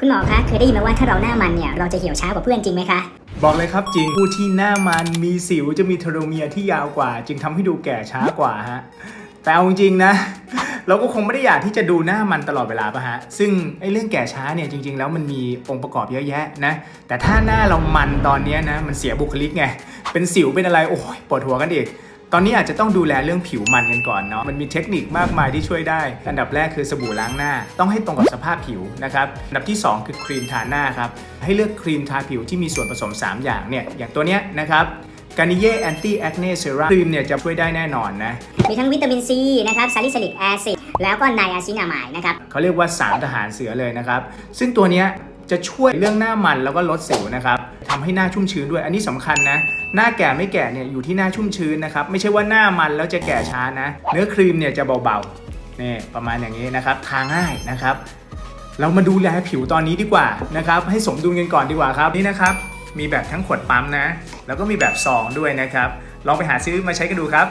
คุณหมอคะเคยได้ยินมาว่าถ้าเราหน้ามันเนี่ยเราจะเหี่ยวช้ากว่าเพื่อนจริงไหมคะบอกเลยครับจริงผู้ที่หน้ามันมีสิวจะมีเทโลเมียร์ที่ยาวกว่า จึงทำให้ดูแก่ช้ากว่าฮะแต่เอาจริงๆนะ เราก็คงไม่ได้อยากที่จะดูหน้ามันตลอดเวลาป่ะฮะ ซึ่งไอ้เรื่องแก่ช้าเนี่ยจริง ๆ แล้วมันมีองค์ประกอบเยอะแยะนะ แต่ถ้าหน้าเรามันตอนเนี้ยนะมันเสียบุคลิกไง เป็นสิวเป็นอะไรโอ้ยปวดหัวกันอีก ตอนนี้อาจจะต้องดูแลเรื่องผิวมันกันก่อนเนาะ มันมีเทคนิคมากมายที่ช่วยได้ อันดับแรกคือสบู่ล้างหน้า ต้องให้ตรงกับสภาพผิวนะครับ อันดับที่ 2 คือครีมทาหน้าครับ ให้เลือกครีมทาผิวที่มีส่วนผสม 3 อย่างเนี่ย อย่างตัวเนี้ยนะครับกานิเย่แอนตี้แอคเน่เซรั่มครีมเนี่ยจะช่วยได้แน่นอนนะ มีทั้งวิตามินซีนะครับซาลิซิลิกแอซิดแล้วก็ไนอาซินามายนะครับเขาเรียกว่าสารทหารเสือเลยนะครับ ซึ่งตัวเนี้ย จะช่วยเรื่องหน้ามันแล้วก็ลดสิวนะครับทำให้หน้าชุ่มชื้นด้วย อันนี้สำคัญนะ หน้าแก่ไม่แก่เนี่ยอยู่ที่หน้าชุ่มชื้นนะครับ ไม่ใช่ว่าหน้ามันแล้วจะแก่ช้านะ เนื้อครีมเนี่ยจะเบาๆนี่ประมาณอย่างนี้นะครับ ทาง่ายนะครับ เรามาดูแลผิวตอนนี้ดีกว่านะครับ ให้สมดุลกันก่อนดีกว่าครับ นี่นะครับ มีแบบทั้งขวดปั๊มนะ แล้วก็มีแบบซองด้วยนะครับ ลองไปหาซื้อมาใช้กันดูครับ